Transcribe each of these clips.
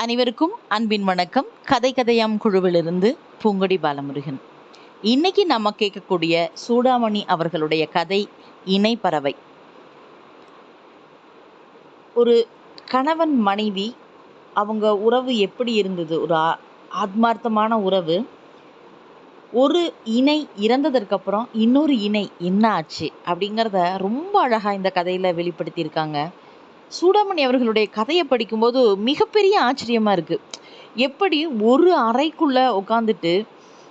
அனைவருக்கும் அன்பின் வணக்கம். கதை கதையாம் குழுவிலிருந்து பூங்கொடி பாலமுருகன். இன்னைக்கு நம்ம கேட்கக்கூடிய சூடாமணி அவர்களுடைய கதை இணை பறவை. ஒரு கணவன் மனைவி அவங்க உறவு எப்படி இருந்தது? ஒரு ஆத்மார்த்தமான உறவு. ஒரு இணை இறந்ததற்கு அப்புறம் இன்னொரு இணை என்ன ஆச்சு அப்படிங்கிறத ரொம்ப அழகாக இந்த கதையில் வெளிப்படுத்தியிருக்காங்க. சூடாமணி அவர்களுடைய கதையை படிக்கும்போது மிகப்பெரிய ஆச்சரியமாக இருக்குது எப்படி ஒரு அறைக்குள்ளே உட்காந்துட்டு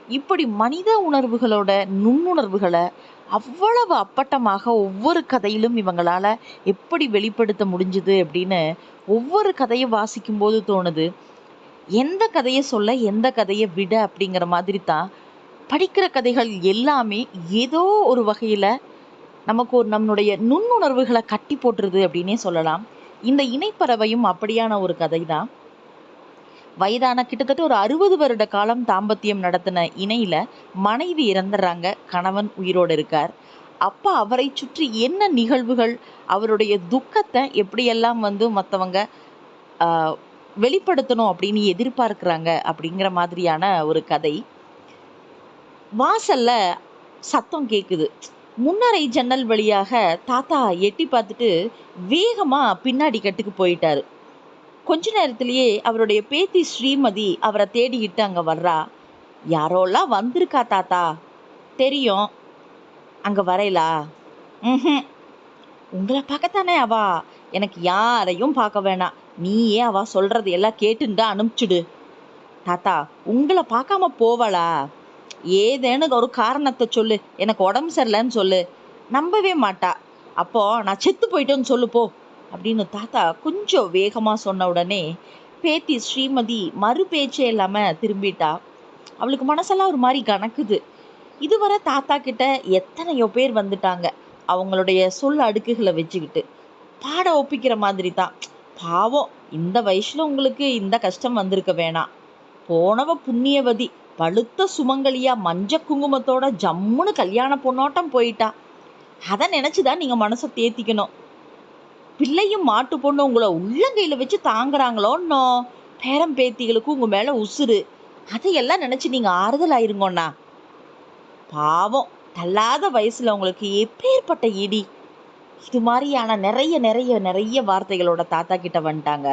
இப்படி மனித உணர்வுகளோட நுண்ணுணர்வுகளை அவ்வளவு அப்பட்டமாக ஒவ்வொரு கதையிலும் இவங்களால எப்படி வெளிப்படுத்த முடிஞ்சுது அப்படின்னு ஒவ்வொரு கதையை வாசிக்கும் போது தோணுது. எந்த கதையை சொல்ல எந்த கதையை விட அப்படிங்கிற மாதிரி தான் படிக்கிற கதைகள் எல்லாமே ஏதோ ஒரு வகையில் நமக்கு ஒரு நம்மளுடைய நுண்ணுணர்வுகளை கட்டி போட்டுருது அப்படின்னே சொல்லலாம். இந்த இணைப்பறவையும் அப்படியான ஒரு கதை தான் வயதான கிட்டத்தட்ட ஒரு அறுபது வருட காலம் தாம்பத்தியம் நடத்தின இணையில மனைவி இறந்துடுறாங்க கணவன் உயிரோடு இருக்கார். அப்பா அவரை சுற்றி என்ன நிகழ்வுகள் அவருடைய துக்கத்தை எப்படியெல்லாம் வந்து மற்றவங்க வெளிப்படுத்தணும் அப்படின்னு எதிர்பார்க்கிறாங்க அப்படிங்கிற மாதிரியான ஒரு கதை. வாசல்ல சத்தம் கேட்குது முன்னரை ஜன்னல் வழியாக தாத்தா எட்டி பார்த்துட்டு வேகமா பின்னாடி கட்டுக்கு போயிட்டாரு. கொஞ்ச நேரத்திலேயே அவருடைய பேத்தி ஸ்ரீமதி அவரை தேடிக்கிட்டு அங்கே வர்றா. யாரோலாம் வந்திருக்கா தாத்தா? தெரியும். அங்கே வரையலா? ம் உங்களை பார்க்கத்தானே அவா? எனக்கு யாரையும் பார்க்க வேணாம். நீயே அவா சொல்றது எல்லாம் கேட்டுண்டா அனுப்பிச்சுடு. தாத்தா உங்களை பார்க்காம போவாளா? ஏதேன்னு ஒரு காரணத்தை சொல்லு. எனக்கு உடம்பு சரியில்லைன்னு சொல்லு. நம்பவே மாட்டா. அப்போ நான் செத்து போயிட்டேன்னு சொல்லு போ. அப்படின்னு தாத்தா கொஞ்சம் வேகமாக சொன்ன உடனே பேத்தி ஸ்ரீமதி மறு பேச்சே இல்லாமல் திரும்பிட்டா. அவளுக்கு மனசெல்லாம் ஒரு மாதிரி கணக்குது இதுவரை தாத்தா கிட்ட எத்தனையோ பேர் வந்துட்டாங்க. அவங்களுடைய சொல் அடுக்குகளை வச்சுக்கிட்டு. பாட ஒப்பிக்கிற மாதிரி தான். பாவம் இந்த வயசுல உங்களுக்கு இந்த கஷ்டம் வந்திருக்க வேணாம். போனவ புண்ணியவதி. பழுத்த சுமங்கலியா மஞ்ச குங்குமத்தோட ஜம்முன்னு கல்யாண பொண்ணோட்டம் போயிட்டா. அதை நினைச்சுதான் நீங்க மனசை தேத்திக்கணும். பிள்ளையும் மாட்டு பொண்ணு உங்களை உள்ளங்கையில வச்சு தாங்குறாங்களோன்னோ பேரம் பேத்திகளுக்கு உங்க மேல உசுரு அதையெல்லாம் நினைச்சு நீங்க ஆறுதல் ஆயிருங்கண்ணா. பாவம் தள்ளாத வயசுல உங்களுக்கு எப்பேற்பட்ட இடி. இது மாதிரியான நிறைய நிறைய நிறைய வார்த்தைகளோட தாத்தா கிட்ட வந்துட்டாங்க.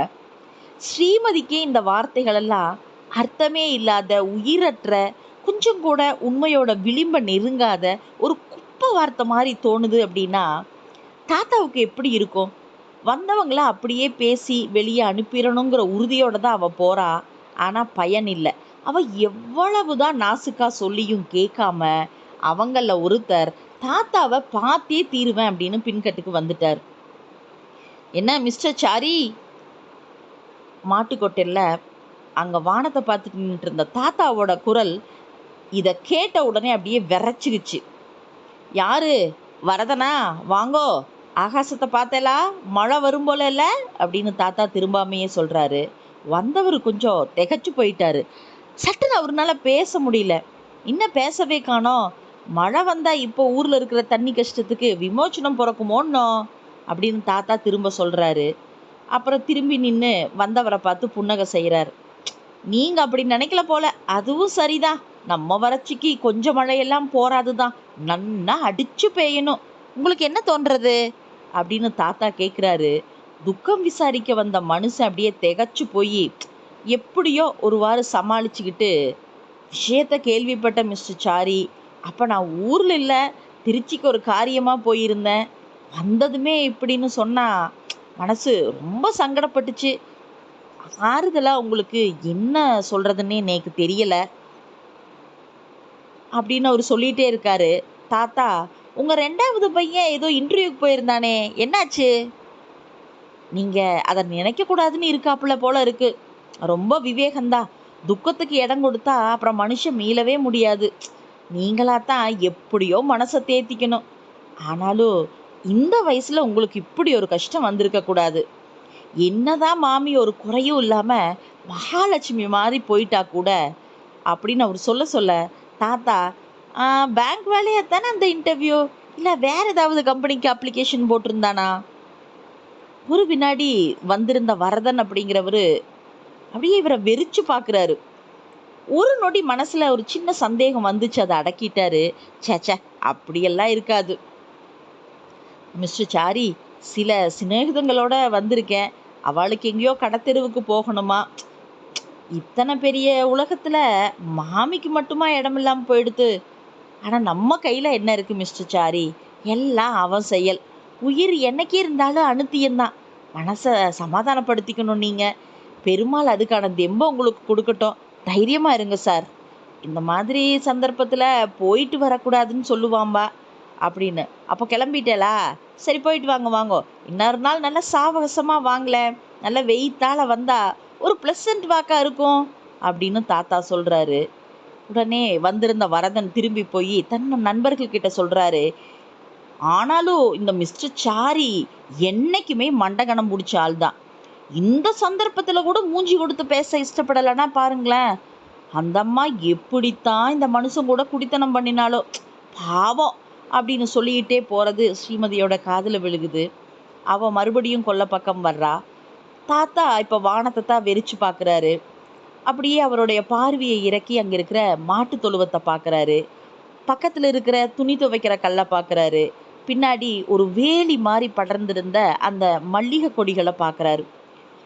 ஸ்ரீமதிக்கே இந்த வார்த்தைகள் எல்லாம் அர்த்தமே இல்லாத உயிரற்ற கொஞ்சம் கூட உண்மையோட விளிம்ப நெருங்காத ஒரு குப்பை வார்த்தை மாதிரி தோணுது அப்படின்னா தாத்தாவுக்கு எப்படி இருக்கும்? வந்தவங்கள அப்படியே பேசி வெளியே அனுப்பிடணுங்கிற உறுதியோட தான் அவள் போறா. ஆனால் பயன் இல்லை. அவ எவ்வளவுதான் நாசுக்கா சொல்லியும் கேட்காம அவங்கள ஒருத்தர் தாத்தாவை பார்த்தே தீருவேன் அப்படின்னு பின்கட்டுக்கு வந்துட்டார். என்ன மிஸ்டர் சாரி? மாட்டுக்கொட்டையில அங்கே வானத்தை பார்த்துட்டு நின்றுட்டு இருந்த தாத்தாவோட குரல் இதை கேட்ட உடனே அப்படியே விரைச்சிருச்சு. யாரு? வரதனா? வாங்கோ. ஆகாசத்தை பார்த்தேலா? மழை வரும் போல இல்லை அப்படின்னு தாத்தா திரும்பாமையே சொல்கிறாரு வந்தவர் கொஞ்சம் திகச்சு போயிட்டாரு. சட்டுன்னு அவர்னால பேச முடியல. இன்னும் பேசவே காணோம்? மழை வந்தால் இப்போ ஊரில் இருக்கிற தண்ணி கஷ்டத்துக்கு விமோச்சனம் பிறக்குமோன்னோ? அப்படின்னு தாத்தா திரும்ப சொல்கிறாரு அப்புறம் திரும்பி நின்று வந்தவரை பார்த்து புன்னகை செய்கிறார் நீங்க அப்படி நினைக்கல போல. அதுவும் சரிதான் நம்ம வறட்சிக்கு கொஞ்சம் மழையெல்லாம் போராதுதான் நன்னா அடிச்சு பெய்யணும் உங்களுக்கு என்ன தோன்றது? அப்படின்னு தாத்தா கேட்குறாரு துக்கம் விசாரிக்க வந்த மனுஷன் அப்படியே திகைச்சு போய் எப்படியோ ஒருவாறு சமாளிச்சுக்கிட்டு விஷயத்த கேள்விப்பட்ட மிஸ்டர் சாரி அப்போ நான் ஊரில் இல்லை திருச்சிக்கு ஒரு காரியமாக போயிருந்தேன். வந்ததுமே இப்படின்னு சொன்னால் மனசு ரொம்ப சங்கடப்பட்டுச்சு. ஆறுதலா உங்களுக்கு என்ன சொல்றதுன்னே எனக்கு தெரியல. அப்படின்னு அவர் சொல்லிட்டே இருக்காரு. தாத்தா உங்க ரெண்டாவது பையன் ஏதோ இன்டர்வியூக்கு போயிருந்தானே என்னாச்சு? நீங்க அதை நினைக்க கூடாதுன்னு இருக்காப்புல போல இருக்கு. ரொம்ப விவேகந்தா. துக்கத்துக்கு இடம் கொடுத்தா அப்புறம் மனுஷன் மீளவே முடியாது. நீங்களா தான் எப்படியோ மனசை தேத்திக்கணும். ஆனாலும் இந்த வயசுல உங்களுக்கு இப்படி ஒரு கஷ்டம் வந்திருக்க கூடாது. என்னதான் மாமி ஒரு குறையும் இல்லாமல் மகாலட்சுமி மாதிரி போயிட்டா கூட அப்படின்னு அவர் சொல்ல சொல்ல தாத்தா பேங்க் வேலையாக தானே அந்த இன்டர்வியூ இல்லை வேற ஏதாவது கம்பெனிக்கு அப்ளிகேஷன் போட்டிருந்தானா? ஒரு வினாடி வந்திருந்த வரதன் அப்படிங்கிறவரு அப்படியே இவரை வெறிச்சு பார்க்குறாரு ஒரு நொடி மனசில் ஒரு சின்ன சந்தேகம் வந்துச்சு அதை அடக்கிட்டாரு. சேச்சே அப்படியெல்லாம் இருக்காது. மிஸ்டர் சாரி சில சிநேகிதங்களோட வந்திருக்கேன். அவளுக்கு எங்கேயோ கடத்தெருவுக்கு போகணுமா? இத்தனை பெரிய உலகத்துல மாமிக்கு மட்டுமா இடம் இல்லாம போயிடுது. ஆனா நம்ம கையில என்ன இருக்கு மிஸ்டர் சாரி? எல்லாம் அவன் செயல். உயிர் என்னைக்கே இருந்தாலும் அனுத்தியந்தான் மனசை சமாதானப்படுத்திக்கணும் நீங்க. பெருமாள் அதுக்கான தெம்பை உங்களுக்கு கொடுக்கட்டும். தைரியமா இருங்க சார் இந்த மாதிரி சந்தர்ப்பத்துல போயிட்டு வரக்கூடாதுன்னு சொல்லுவாம்பா. அப்படின்னு. அப்போ கிளம்பிட்டேலா? சரி போயிட்டு வாங்க வாங்கோ. இன்னொரு நாள் நல்லா சாவகசமாக வாங்கல. நல்ல வெயித்தால வந்தா ஒரு ப்ளசண்ட் வாக்கா இருக்கும் அப்படின்னு தாத்தா சொல்றாரு. உடனே வந்திருந்த வரதன் திரும்பி போய் தன் நண்பர்கள் கிட்ட சொல்றாரு ஆனாலும் இந்த மிஸ்டர் சாரி என்னைக்குமே மண்டகணம் பிடிச்ச ஆள் தான் இந்த சந்தர்ப்பத்தில் கூட மூஞ்சி கொடுத்து பேச இஷ்டப்படலைன்னா பாருங்களேன். அந்த அம்மா எப்படித்தான் இந்த மனுஷன் கூட குடித்தனம் பண்ணினாலோ பாவம். அப்படின்னு சொல்லிக்கிட்டே போகிறது ஸ்ரீமதியோட காதில் விழுகுது. அவள் மறுபடியும் கொல்ல பக்கம் வர்றா. தாத்தா இப்போ வானத்தை தான் வெறிச்சு பார்க்குறாரு அப்படியே அவருடைய பார்வையை இறக்கி அங்கே இருக்கிற மாட்டு தொழுவத்தை பார்க்குறாரு பக்கத்தில் இருக்கிற துணி துவைக்கிற கல்லை பார்க்குறாரு பின்னாடி ஒரு வேலி மாதிரி படர்ந்திருந்த அந்த மல்லிகை கொடிகளை பார்க்குறாரு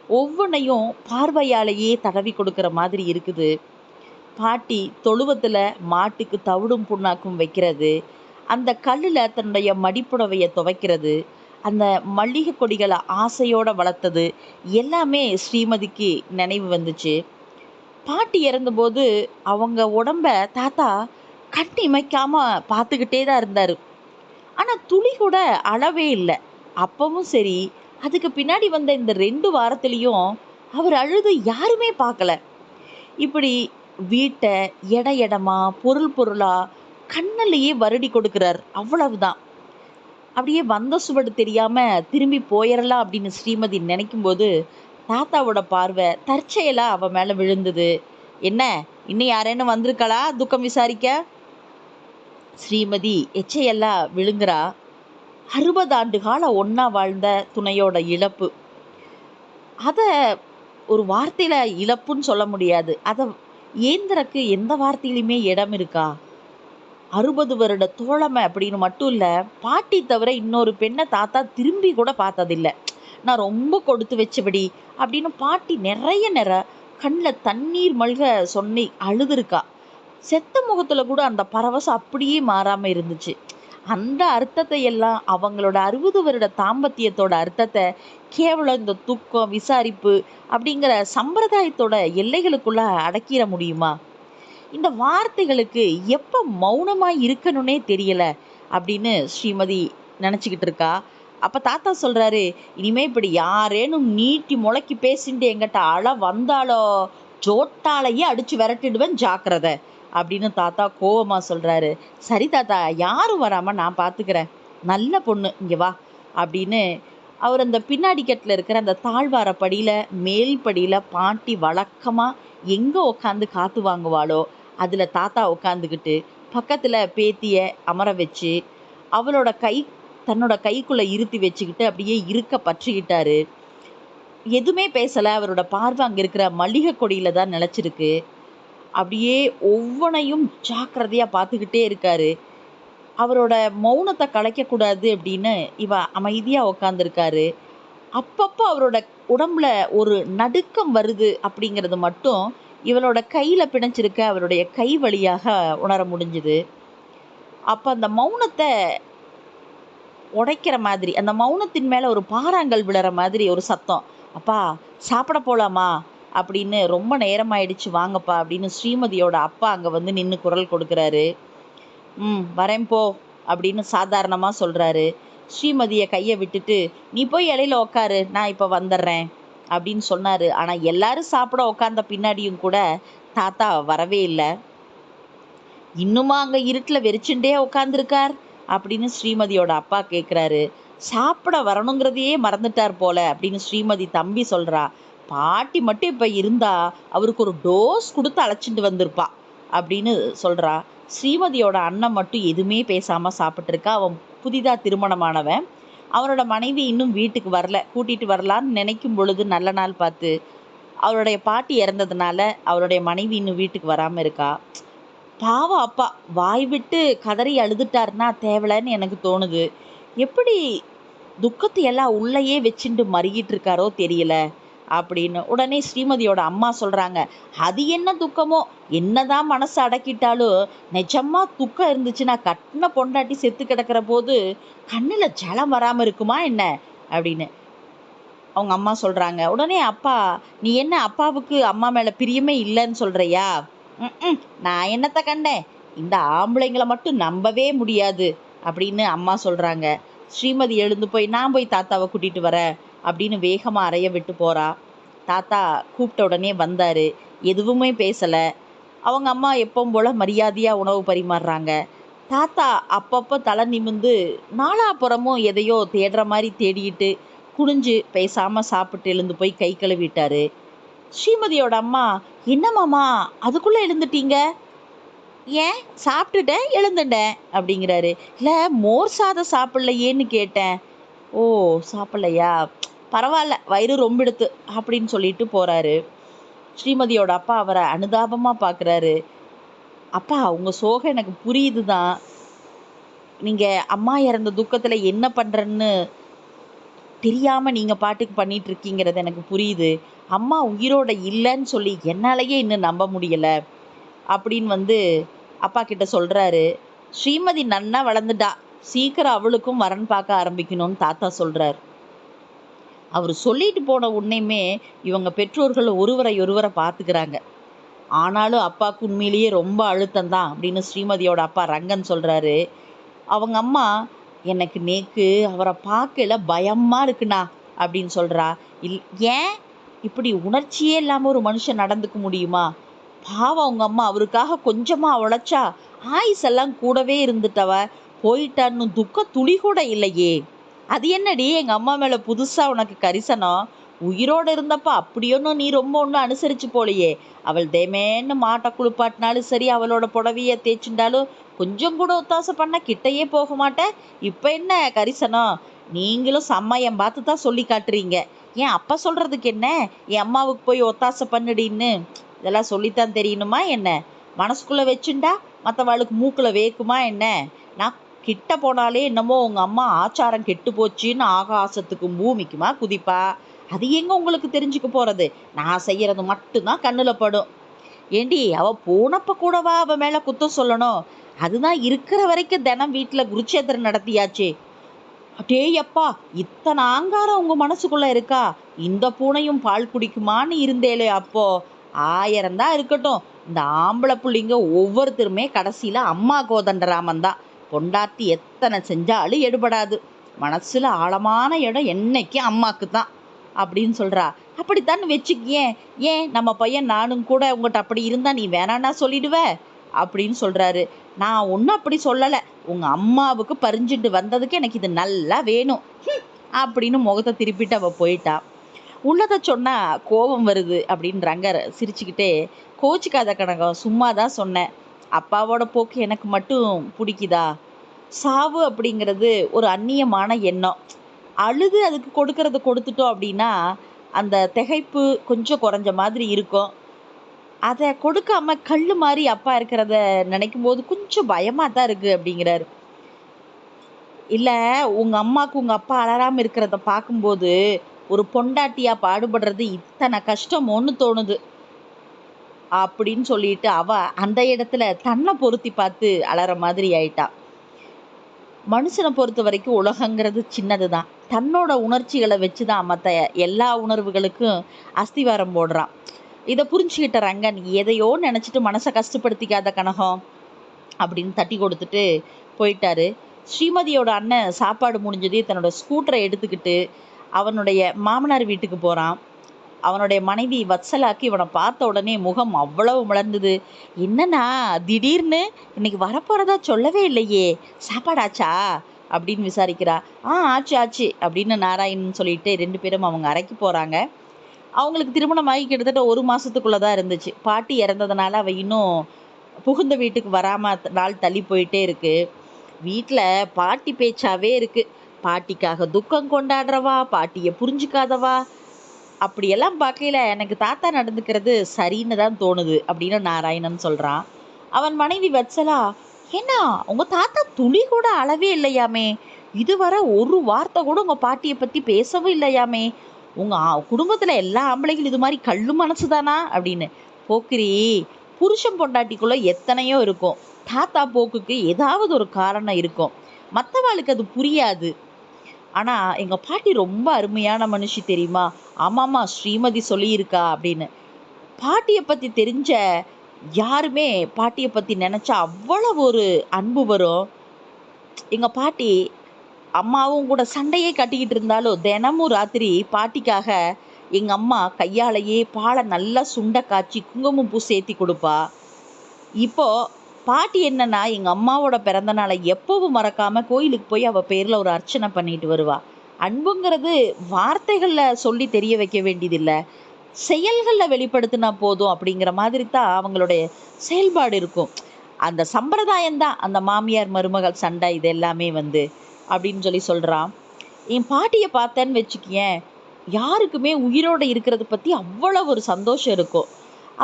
ஒவ்வொன்றையும் பார்வையாலேயே தடவி கொடுக்குற மாதிரி இருக்குது. பாட்டி தொழுவத்தில் மாட்டுக்கு தவிடும் புண்ணாக்கும் வைக்கிறது. அந்த கல்லில் தன்னுடைய மடிப்புடவையை துவைக்கிறது. அந்த மல்லிகை கொடிகளை ஆசையோடு வளர்த்தது எல்லாமே ஸ்ரீமதிக்கு நினைவு வந்துச்சு. பாட்டி இறந்தபோது அவங்க உடம்ப தாத்தா கட்டி இமைக்காம பார்த்துக்கிட்டே தான் இருந்தார். ஆனால் துளி கூட அளவே இல்லை. அப்பவும் சரி அதுக்கு பின்னாடி வந்த இந்த ரெண்டு வாரத்துலேயும் அவர் அழுது யாருமே பார்க்கல. இப்படி வீட்டை இட இடமா பொருள் பொருளாக கண்ணிலேயே வருடி கொடுக்கிறார். அவ்வளவுதான். அப்படியே வந்த சுவடு தெரியாம திரும்பி போயிடலாம் அப்படின்னு ஸ்ரீமதி நினைக்கும் போது தாத்தாவோட பார்வை தற்செயலா அவ மேல விழுந்தது. என்ன? இன்னும் யாரேனும் வந்திருக்காளா துக்கம் விசாரிக்க? ஸ்ரீமதி எச்சையெல்லாம் விழுங்குறா. அறுபது ஆண்டு கால ஒன்னா வாழ்ந்த துணையோட இழப்பு. அத ஒரு வார்த்தையில இழப்புன்னு சொல்ல முடியாது. அத ஏந்திரக்கு எந்த வார்த்தையிலுமே இடம் இருக்கா? அறுபது வருட தோழமை அப்படின்னு மட்டும் இல்லை பாட்டி தவிர இன்னொரு பெண்ணை தாத்தா திரும்பி கூட பார்த்ததில்ல. நான் ரொம்ப கொடுத்து வச்சபடி அப்படின்னு பாட்டி நிறைய நிற கண்ணில் தண்ணீர் மல்க சொன்னி அழுதுருக்கா. செத்த முகத்தில் கூட அந்த பரவசம் அப்படியே மாறாமல் இருந்துச்சு. அந்த அர்த்தத்தை எல்லாம் அவங்களோட அறுபது வருட தாம்பத்தியத்தோட அர்த்தத்தை கேவலம் இந்த துக்கம் விசாரிப்பு அப்படிங்கிற சம்பிரதாயத்தோட எல்லைகளுக்குள்ள அடக்கிட முடியுமா? இந்த வார்த்தைகளுக்கு எப்போ மௌனமாக இருக்கணும்னே தெரியல அப்படின்னு ஸ்ரீமதி நினச்சிக்கிட்டு இருக்கா. அப்போ தாத்தா சொல்கிறாரு இனிமே இப்படி யாரேனும் நீட்டி முளைக்கி பேசிட்டு எங்கிட்ட அழ வந்தாலோ ஜோட்டாலையே அடித்து விரட்டிடுவேன் ஜாக்கிரதை அப்படின்னு தாத்தா கோவமாக சொல்கிறாரு சரி தாத்தா யாரும் வராமல் நான் பார்த்துக்கிறேன் நல்ல பொண்ணு இங்கே வா அப்படின்னு அவர் அந்த பின்னாடி கட்டில் இருக்கிற அந்த தாழ்வார படியில் மேல் படியில் பாட்டி வழக்கமாக எங்கே உட்காந்து காத்து வாங்குவாளோ அதில் தாத்தா உட்காந்துக்கிட்டு பக்கத்தில் பேத்தியை அமர வச்சு அவளோட கை தன்னோட கைக்குள்ளே இருத்தி வச்சுக்கிட்டு அப்படியே இருக்க பற்றிக்கிட்டாரு. எதுவுமே பேசலை. அவரோட பார்வை அங்கே இருக்கிற மல்லிகை கொடியில் தான் நிலச்சிருக்கு. அப்படியே ஒவ்வொன்றையும் ஜாக்கிரதையாக பார்த்துக்கிட்டே இருக்காரு. அவரோட மௌனத்தை கலைக்கக்கூடாது அப்படின்னு இவ அமைதியாக உக்காந்துருக்காரு அப்பப்போ அவரோட உடம்புல ஒரு நடுக்கம் வருது அப்படிங்கிறது மட்டும் இவளோட கையில் பிணைச்சிருக்க அவருடைய கை வழியாக உணர முடிஞ்சுது. அப்போ அந்த மௌனத்தை உடைக்கிற மாதிரி அந்த மௌனத்தின் மேலே ஒரு பாறாங்கல் விழுற மாதிரி ஒரு சத்தம். அப்பா சாப்பிட போகலாமா அப்படின்னு ரொம்ப நேரம் ஆயிடுச்சு வாங்கப்பா அப்படின்னு ஸ்ரீமதியோட அப்பா அங்கே வந்து நின்று குரல் கொடுக்குறாரு. ம் வரேன் போ அப்படின்னு சாதாரணமாக சொல்கிறாரு ஸ்ரீமதியை கையை விட்டுட்டு நீ போய் இலையில உக்காரு நான் இப்போ வந்துடுறேன் அப்படின்னு சொன்னாரு. ஆனா எல்லாரும் சாப்பிட உக்காந்த பின்னாடியும் கூட தாத்தா வரவே இல்லை. இன்னுமா அங்க இருட்டில் வெறிச்சுண்டே உட்காந்துருக்கார் அப்படின்னு ஸ்ரீமதியோட அப்பா கேட்குறாரு சாப்பிட வரணுங்கிறதையே மறந்துட்டார் போல அப்படின்னு ஸ்ரீமதி தம்பி சொல்றா. பாட்டி மட்டும் இப்ப இருந்தா அவருக்கு ஒரு டோஸ் கொடுத்து அழைச்சிட்டு வந்திருப்பா அப்படின்னு சொல்றா. ஸ்ரீமதியோட அண்ணன் மட்டும் எதுவுமே பேசாம சாப்பிட்டுருக்கா. அவன் புதிதா திருமணமானவன். அவரோட மனைவி இன்னும் வீட்டுக்கு வரல. கூட்டிட்டு வரலான்னு நினைக்கும் பொழுது நல்ல நாள் பார்த்து அவருடைய பாட்டி இறந்ததுனால அவருடைய மனைவி இன்னும் வீட்டுக்கு வராமல் இருக்கா? பாவம் அப்பா. வாய் விட்டு கதறி அழுதுட்டாருன்னா தேவலைன்னு எனக்கு தோணுது. எப்படி துக்கத்தை எல்லாம் உள்ளேயே வச்சுட்டு மருகிட்டு இருக்காரோ தெரியல. அப்படின்னு உடனே ஸ்ரீமதியோட அம்மா சொல்கிறாங்க அது என்ன துக்கமோ? என்னதான் மனசை அடக்கிட்டாலும் நிஜமாக துக்கம் இருந்துச்சுன்னா கட்டின பொண்டாட்டி செத்து கிடக்கிற போது கண்ணில் ஜலம் வராமல் இருக்குமா என்ன? அப்படின்னு அவங்க அம்மா சொல்கிறாங்க உடனே அப்பா நீ என்ன அப்பாவுக்கு அம்மா மேலே பிரியமே இல்லைன்னு சொல்கிறியா ம் நான் என்னத்தை கண்டேன்? இந்த ஆம்பளைங்களை மட்டும் நம்பவே முடியாது. அப்படின்னு அம்மா சொல்கிறாங்க ஸ்ரீமதி எழுந்து போய் நான் போய் தாத்தாவை கூட்டிகிட்டு வரேன் அப்படின்னு வேகமாக அறைய விட்டு போகிறா தாத்தா கூப்பிட்ட உடனே வந்தார். எதுவுமே பேசலை. அவங்க அம்மா எப்பவும் போல் மரியாதையாக உணவு பரிமாறுறாங்க. தாத்தா அப்பப்போ தலை நிமிந்து நாலாப்புறமும் எதையோ தேடுற மாதிரி தேடிட்டு குனிஞ்சு பேசாமல் சாப்பிட்டு எழுந்து போய் கை கழுவிட்டாரு. ஸ்ரீமதியோட அம்மா என்னம்மாம்மா அதுக்குள்ளே எழுந்துட்டீங்க? ஏன்? சாப்பிட்டுட்டேன் எழுந்துட்டேன் அப்படிங்கிறாரு. இல்லை மோர் சாதம் சாப்பிட்லையேன்னு கேட்டேன். ஓ சாப்பிட்லையா? பரவாயில்ல வயிறு ரொம்ப எடுத்து அப்படின்னு சொல்லிட்டு போகிறாரு ஸ்ரீமதியோட அப்பா அவரை அனுதாபமாக பார்க்குறாரு அப்பா உங்கள் சோகம் எனக்கு புரியுது தான் நீங்கள் அம்மா இறந்த துக்கத்தில் என்ன பண்ணுறேன்னு தெரியாமல் நீங்கள் பாட்டுக்கு பண்ணிட்டு இருக்கீங்கிறது எனக்கு புரியுது. அம்மா உயிரோட இல்லைன்னு சொல்லி என்னாலேயே இன்னும் நம்ப முடியலை அப்படின்னு வந்து அப்பா கிட்ட சொல்கிறாரு ஸ்ரீமதி நன்னா வளர்ந்துட்டா சீக்கிரம் அவளுக்கும் வரன் பார்க்க ஆரம்பிக்கணும்னு தாத்தா சொல்கிறார் அவர் சொல்லிட்டு போன உன்னையுமே இவங்க பெற்றோர்கள் ஒருவரை ஒருவரை பார்த்துக்கிறாங்க. ஆனாலும் அப்பாவுக்கு உண்மையிலேயே ரொம்ப அழுத்தம் தான் அப்படின்னு ஸ்ரீமதியோட அப்பா ரங்கன் சொல்கிறாரு அவங்க அம்மா எனக்கு நேக்கு அவரை பார்க்கல பயமாக இருக்குண்ணா அப்படின்னு சொல்கிறா இல் ஏன்? இப்படி உணர்ச்சியே இல்லாமல் ஒரு மனுஷன் நடந்துக்க முடியுமா? பாவம் அவங்க அம்மா அவருக்காக கொஞ்சமாக உழைச்சா ஆயுஸ் எல்லாம் கூடவே இருந்துட்டவ போயிட்டான்னு துக்க துளி கூட இல்லையே. அது என்னடி எங்கள் அம்மா மேலே புதுசாக உனக்கு கரிசனம்? உயிரோடு இருந்தப்ப அப்படியொன்னும் நீ ரொம்ப ஒன்றும் அனுசரிச்சு போலையே. அவள் தேமேன்னு மாட்டை குளிப்பாட்டினாலும் சரி அவளோட புடவையை தேய்ச்சிண்டாலும் கொஞ்சம் கூட ஒத்தாசை பண்ண கிட்டையே போக மாட்டேன் இப்போ என்ன கரிசனம்? நீங்களும் சம்மயம் பார்த்து தான் சொல்லி காட்டுறீங்க. ஏன் அப்பா சொல்கிறதுக்கு என்ன? என் அம்மாவுக்கு போய் ஒத்தாசை பண்ணுடின்னு. இதெல்லாம் சொல்லித்தான் தெரியணுமா என்ன? மனசுக்குள்ளே வச்சுண்டா மற்றவாளுக்கு மூக்கில் வேக்குமா என்ன? நான் கிட்ட போனாலே என்னமோ உங்கள் அம்மா ஆச்சாரம் கெட்டு போச்சுன்னு ஆகாசத்துக்கும் பூமிக்குமா குதிப்பா? அது எங்கே உங்களுக்கு தெரிஞ்சுக்க போகிறது நான் செய்கிறது மட்டும்தான் கண்ணில் படும். ஏண்டி அவள் போனப்போ கூடவா அவள் மேலே குத்தம் சொல்லணும்? அதுதான் இருக்கிற வரைக்கும் தினம் வீட்டில் குருச்சேத்திரம் நடத்தியாச்சே. அட்டேயப்பா இத்தனை ஆங்காரம் உங்கள் மனசுக்குள்ளே இருக்கா? இந்த பூனையும் பால் குடிக்குமான்னு இருந்தேலே அப்போ. ஆயிரம் தான் இருக்கட்டும். இந்த ஆம்பளை பிள்ளைங்க ஒவ்வொருத்தருமே கடைசியில் அம்மா கோதண்டராமன் தான். பொண்டாட்டி எத்தனை செஞ்சாலும் எடுபடாது. மனசில் ஆழமான இடம் என்னைக்கும் அம்மாவுக்கு தான் அப்படின்னு சொல்கிறா அப்படித்தான் வச்சுக்கியேன் ஏன்? நம்ம பையன் நானும் கூட உங்கள்கிட்ட அப்படி இருந்தால் நீ வேணான்னா சொல்லிடுவ அப்படின்னு சொல்கிறாரு நான் ஒன்றும் அப்படி சொல்லலை. உங்கள் அம்மாவுக்கு பறிஞ்சிட்டு வந்ததுக்கு எனக்கு இது நல்லா வேணும். அப்படின்னு முகத்தை திருப்பிட்டு அவள் போயிட்டா. உள்ளதை சொன்னால் கோபம் வருது அப்படின்றாங்க. சிரிச்சுக்கிட்டே கோச்சிக்காத கணக்கம் சும்மா தான் சொன்னேன் அப்பாவோட போக்கு எனக்கு மட்டும் பிடிக்குதா? சாவு அப்படிங்கிறது ஒரு அந்நியமான எண்ணம். அழுது அதுக்கு கொடுக்கறத கொடுத்துட்டோம் அப்படின்னா அந்த திகைப்பு கொஞ்சம் குறைஞ்ச மாதிரி இருக்கும். அதை கொடுக்காம கல் மாதிரி அப்பா இருக்கிறத நினைக்கும் போது கொஞ்சம் பயமாக தான் இருக்குது அப்படிங்கிறாரு. இல்லை உங்கள் அம்மாவுக்கு உங்கள் அப்பா அலறாமல் இருக்கிறத பார்க்கும்போது ஒரு பொண்டாட்டியா பாடுபடுறது இத்தனை கஷ்டமோன்னு தோணுது. அப்படின்னு சொல்லிட்டு அவ அந்த இடத்துல தன்னை பொருத்தி பார்த்து அலற மாதிரி ஆயிட்டா. மனுஷனை பொறுத்த வரைக்கும் உலகங்கிறது சின்னது தான் தன்னோட உணர்ச்சிகளை வச்சு தான் மற்ற எல்லா உணர்வுகளுக்கும் அஸ்திவாரம் போடுறான். இதை புரிஞ்சுக்கிட்ட ரங்கன் எதையோ நினச்சிட்டு மனசை கஷ்டப்படுத்திக்காத கனகம் அப்படின்னு தட்டி கொடுத்துட்டு போயிட்டாரு. ஸ்ரீமதியோட அண்ணன் சாப்பாடு முடிஞ்சதே தன்னோட ஸ்கூட்டரை எடுத்துக்கிட்டு அவனுடைய மாமனார் வீட்டுக்கு போகிறான் அவனுடைய மனைவி வத்சலாக்கு இவனை பார்த்த உடனே முகம் அவ்வளவு மலர்ந்தது. என்னண்ணா திடீர்னு இன்னைக்கு வரப்போகிறதா சொல்லவே இல்லையே. சாப்பாடாச்சா? அப்படின்னு விசாரிக்கிறா. ஆ ஆச்சு ஆச்சு அப்படின்னு நாராயணன் சொல்லிட்டு ரெண்டு பேரும் அவங்க அறைக்கு போகிறாங்க அவங்களுக்கு திருமணமாகி கிட்டத்தட்ட ஒரு மாதத்துக்குள்ளே தான் இருந்துச்சு. பாட்டி இறந்ததுனால அவள் இன்னும் புகுந்த வீட்டுக்கு வராமல் நாள் தள்ளி போயிட்டே இருக்குது வீட்டில் பாட்டி பேச்சாவே இருக்குது பாட்டிக்காக துக்கம் கொண்டாடுறவா பாட்டியை புரிஞ்சுக்காதவா? அப்படியெல்லாம் பார்க்கையில எனக்கு தாத்தா நடந்துக்கிறது சரின்னு தான் தோணுது அப்படின்னு நாராயணன் சொல்கிறான் அவன் மனைவி வச்சலா என்ன உங்கள் தாத்தா துளி கூட அளவே இல்லையாமே. இதுவரை ஒரு வார்த்தை கூட உங்கள் பாட்டியை பற்றி பேசவும் இல்லையாமே. உங்கள் குடும்பத்தில் எல்லா ஆம்பளைகளும் இது மாதிரி கல்லு மனசு தானா? அப்படின்னு. போக்கிரி புருஷன் பொண்டாட்டிக்குள்ளே எத்தனையோ இருக்கும். தாத்தா போக்குக்கு ஏதாவது ஒரு காரணம் இருக்கும். மற்றவாளுக்கு அது புரியாது. ஆனால் எங்கள் பாட்டி ரொம்ப அருமையான மனுஷி தெரியுமா? ஆமாம்மா ஸ்ரீமதி சொல்லியிருக்கா அப்படின்னு. பாட்டியை பற்றி தெரிஞ்ச யாருமே பாட்டியை பற்றி நினச்சா அவ்வளவு ஒரு அன்பு வரும். எங்கள் பாட்டி அம்மாவும் கூட சண்டையே கட்டிக்கிட்டு இருந்தாலும் தினமும் ராத்திரி பாட்டிக்காக எங்கள் அம்மா கையாலேயே பாலை நல்லா சுண்டை காய்ச்சி குங்குமம் பூ சேர்த்தி கொடுப்பா. இப்போது பாட்டி என்னன்னா எங்கள் அம்மாவோட பிறந்த நாளை எப்பவும் மறக்காமல் கோயிலுக்கு போய் அவள் பேரில் ஒரு அர்ச்சனை பண்ணிட்டு வருவாள் அன்புங்கிறது வார்த்தைகளில் சொல்லி தெரிய வைக்க வேண்டியதில்லை. செயல்களில் வெளிப்படுத்தினா போதும் அப்படிங்கிற மாதிரி தான் அவங்களுடைய செயல்பாடு இருக்கும். அந்த சம்பிரதாயம் தான் அந்த மாமியார் மருமகள் சண்டை இது எல்லாமே வந்து அப்படின்னு சொல்லி சொல்கிறான் என் பாட்டியை பார்த்தேன்னு வச்சுக்கியேன் யாருக்குமே உயிரோட இருக்கிறத பற்றி அவ்வளோ ஒரு சந்தோஷம் இருக்கும்.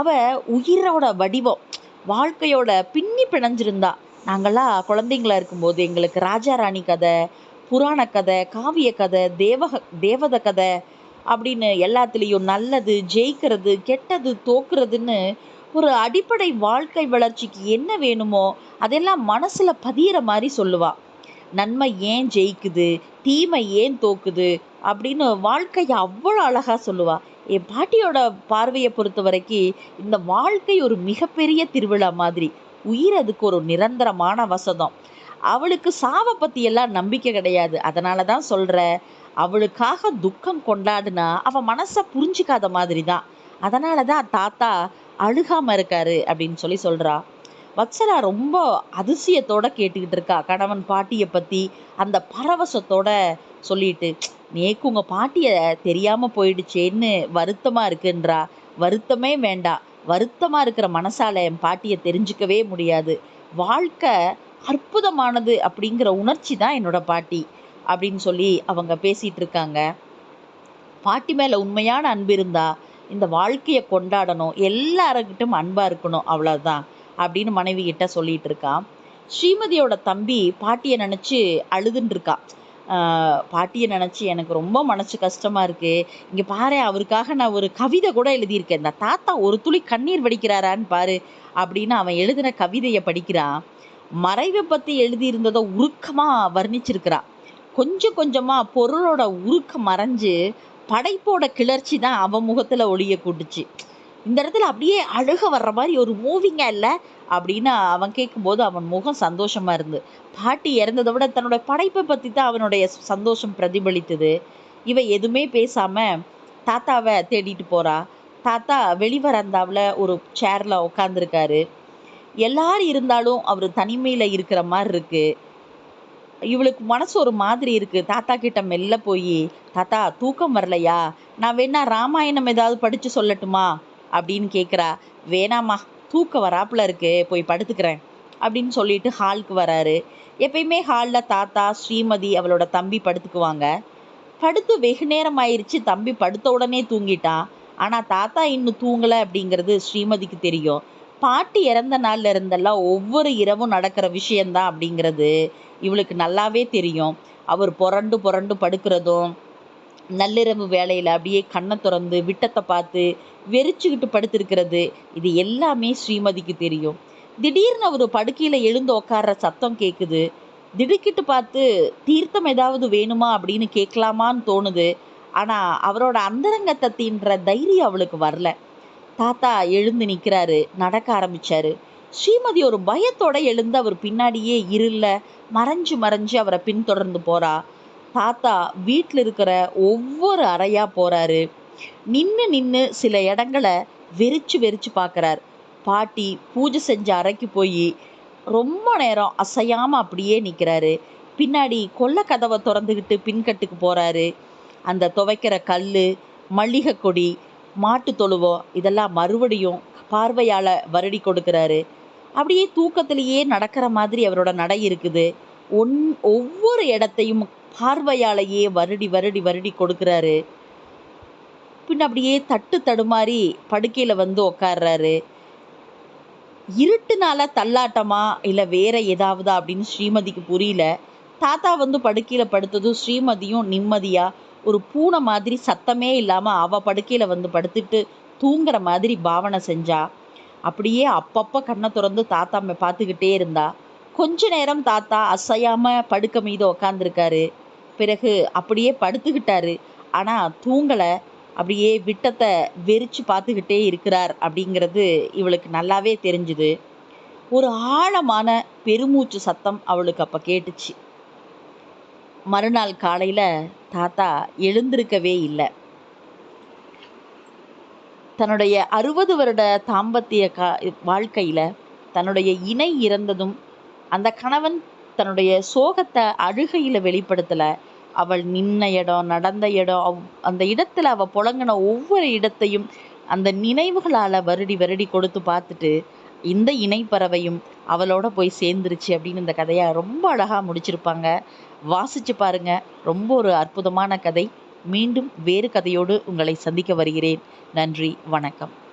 அவள் உயிரோட வடிவம் வாழ்க்கையோட பின்னி பிணைஞ்சிருந்தா. நாங்கள்லாம் குழந்தைங்களா இருக்கும்போது எங்களுக்கு ராஜா ராணி கதை புராண கதை காவிய கதை தேவக தேவத கதை அப்படின்னு எல்லாத்துலேயும் நல்லது ஜெயிக்கிறது கெட்டது தோக்குறதுன்னு ஒரு அடிப்படை வாழ்க்கை வளர்ச்சிக்கு என்ன வேணுமோ அதெல்லாம் மனசில் பதியிற மாதிரி சொல்லுவாள் நன்மை ஏன் ஜெயிக்குது? தீமை ஏன் தோக்குது? அப்படின்னு வாழ்க்கையை அவ்வளோ அழகாக சொல்லுவாள் என் பாட்டியோட பார்வையை பொறுத்த வரைக்கும் இந்த வாழ்க்கை ஒரு மிகப்பெரிய திருவிழா மாதிரி. உயிர் அதுக்கு ஒரு நிரந்தரமான வசதம். அவளுக்கு சாவை பற்றியெல்லாம் நம்பிக்கை கிடையாது. அதனால தான் சொல்கிற அவளுக்காக துக்கம் கொண்டாடுனா அவள் மனசை புரிஞ்சிக்காத மாதிரி தான் அதனால தான் தாத்தா அழுகாமல் இருக்காரு அப்படின்னு சொல்லி சொல்கிறா வத்சலா ரொம்ப அதிசயத்தோட கேட்டுக்கிட்டு இருக்கா. கணவன் பாட்டியை பற்றி அந்த பரவசத்தோட சொல்லிட்டு நேக்கு உங்கள் பாட்டியை தெரியாமல் போயிடுச்சேன்னு வருத்தமாக இருக்குன்றா. வருத்தமே வேண்டாம் வருத்தமாக இருக்கிற மனசால என் பாட்டியை தெரிஞ்சுக்கவே முடியாது. வாழ்க்கை அற்புதமானது அப்படிங்கிற உணர்ச்சி தான் என்னோட பாட்டி அப்படின்னு சொல்லி அவங்க பேசிகிட்டு இருக்காங்க. பாட்டி மேலே உண்மையான அன்பு இருந்தா இந்த வாழ்க்கையை கொண்டாடணும். எல்லாருக்கிட்டும் அன்பாக இருக்கணும். அவ்வளோதான் அப்படின்னு மனைவி கிட்ட சொல்லிட்டு இருக்கான் ஸ்ரீமதியோட தம்பி பாட்டியை நினச்சி அழுதுன்னு இருக்கா. பாட்டியை நினச்சி எனக்கு ரொம்ப மனசு கஷ்டமாக இருக்குது இங்கே பாரு அவருக்காக நான் ஒரு கவிதை கூட எழுதியிருக்கேன். இந்த தாத்தா ஒரு துளி கண்ணீர் வடிக்கிறாரான்னு பாரு அப்படின்னு அவன் எழுதின கவிதையை படிக்கிறான் மறைவை பற்றி எழுதியிருந்ததை உருக்கமாக வர்ணிச்சிருக்கிறான் கொஞ்சம் கொஞ்சமாக பொருளோட உருக்கம் மறைஞ்சு படைப்போட கிளர்ச்சி தான் அவன் முகத்தில் ஒளிய கூட்டுச்சு. இந்த இடத்துல அப்படியே அழுக வர்ற மாதிரி ஒரு மூவிங்காக இல்லை அப்படின்னு அவன் கேட்கும்போது அவன் முகம் சந்தோஷமா இருந்து. பாட்டி இறந்ததை விட தன்னோட படைப்பை பற்றி தான் அவனுடைய சந்தோஷம் பிரதிபலித்தது. இவ எதுவுமே பேசாம தாத்தாவை தேடிட்டு போறா. தாத்தா வெளிவரந்தாவில் ஒரு சேரில் உட்காந்துருக்காரு எல்லாரும் இருந்தாலும் அவர் தனிமையில் இருக்கிற மாதிரி இருக்கு. இவளுக்கு மனசு ஒரு மாதிரி இருக்கு. தாத்தா கிட்ட மெல்ல போய் தாத்தா தூக்கம் வரலையா? நான் வேணா ராமாயணம் ஏதாவது படிச்சு சொல்லட்டுமா? அப்படின்னு கேட்குறா வேணாம்மா தூக்கம் வராப்புல இருக்கு போய் படுத்துக்கிறேன் அப்படின்னு சொல்லிட்டு ஹாலுக்கு வராரு. எப்பயுமே ஹாலில் தாத்தா ஸ்ரீமதி அவளோட தம்பி படுத்துக்குவாங்க. படுத்து வெகு நேரம் ஆயிடுச்சு தம்பி படுத்த உடனே தூங்கிட்டான் ஆனால் தாத்தா இன்னும் தூங்கலை அப்படிங்கிறது ஸ்ரீமதிக்கு தெரியும். பாட்டி இறந்த நாள்ல இருந்தெல்லாம் ஒவ்வொரு இரவும் நடக்கிற விஷயந்தான் அப்படிங்கிறது இவளுக்கு நல்லாவே தெரியும். அவர் புரண்டு புரண்டு படுக்கிறதும் நள்ளிரவு வேலையில் அப்படியே கண்ணை திறந்து விட்டத்தை பார்த்து வெறிச்சுக்கிட்டு படுத்திருக்கிறது. இது எல்லாமே ஸ்ரீமதிக்கு தெரியும். திடீர்னு அவர் படுக்கையில் எழுந்து உக்காடுற சத்தம் கேட்குது திடுக்கிட்டு பார்த்து தீர்த்தம் ஏதாவது வேணுமா? அப்படின்னு கேட்கலாமான்னு தோணுது. ஆனால் அவரோட அந்தரங்கத்தை தீன்ற தைரியம் அவளுக்கு வரல. தாத்தா எழுந்து நிற்கிறாரு நடக்க ஆரம்பிச்சாரு. ஸ்ரீமதி ஒரு பயத்தோட எழுந்து அவர் பின்னாடியே இருள மறைஞ்சு மறைஞ்சு அவரை பின்தொடர்ந்து போறா. தாத்தா வீட்டில் இருக்கிற ஒவ்வொரு அறையாக போகிறாரு நின்று நின்று சில இடங்களை வெறிச்சு வெறிச்சு பார்க்குறார் பாட்டி பூஜை செஞ்ச அறைக்கு போய் ரொம்ப நேரம் அசையாமல் அப்படியே நிற்கிறாரு பின்னாடி கொல்ல கதவை திறந்துக்கிட்டு பின்கட்டுக்கு போகிறாரு அந்த துவைக்கிற கல் மல்லிகை கொடி மாட்டு தொழுவம் இதெல்லாம் மறுபடியும் பார்வையால் வருடி கொடுக்குறாரு. அப்படியே தூக்கத்திலேயே நடக்கிற மாதிரி அவரோட நடை இருக்குது. ஒன் ஒவ்வொரு இடத்தையும் பார்வையாலேயே வருடி வருடி வருடி கொடுக்குறாரு. பின் அப்படியே தட்டு தடுமாறி படுக்கையில் வந்து உக்காடுறாரு இருட்டுனால தள்ளாட்டமா இல்லை வேற ஏதாவதா அப்படின்னு ஸ்ரீமதிக்கு புரியல. தாத்தா வந்து படுக்கையில் படுத்ததும் ஸ்ரீமதியும் நிம்மதியாக ஒரு பூனை மாதிரி சத்தமே இல்லாமல் அவள் படுக்கையில் வந்து படுத்துட்டு தூங்குற மாதிரி பாவனை செஞ்சா. அப்படியே அப்பப்போ கண்ணை திறந்து தாத்தா பார்த்துக்கிட்டே இருந்தா. கொஞ்ச நேரம் தாத்தா அசையாமல் படுக்க மீது உக்காந்துருக்காரு. பிறகு அப்படியே படுத்துக்கிட்டாரு. ஆனால் தூங்கலை. அப்படியே விட்டத்தை வெறிச்சு பார்த்துக்கிட்டே இருக்கிறார் அப்படிங்கிறது இவளுக்கு நல்லாவே தெரிஞ்சுது. ஒரு ஆழமான பெருமூச்சு சத்தம் அவளுக்கு அப்போ கேட்டுச்சு. மறுநாள் காலையில் தாத்தா எழுந்திருக்கவே இல்லை. தன்னுடைய அறுபது வருட தாம்பத்திய கா வாழ்க்கையில் தன்னுடைய இணை இறந்ததும் அந்த கணவன் தன்னுடைய சோகத்தை அழுகையில் வெளிப்படுத்தலை. அவள் நின்ன இடம் நடந்த இடம் அவ்- அந்த இடத்துல அவள் புழங்கின ஒவ்வொரு இடத்தையும் அந்த நினைவுகளால் வருடி வருடி கொடுத்து பார்த்துட்டு இந்த இணைப்பறவையும் அவளோட போய் சேர்ந்துருச்சு அப்படின்னு இந்த கதையை ரொம்ப அழகாக முடிச்சிருப்பாங்க. வாசிச்சு பாருங்க. ரொம்ப ஒரு அற்புதமான கதை. மீண்டும் வேறு கதையோடு உங்களை சந்திக்க வருகிறேன். நன்றி வணக்கம்.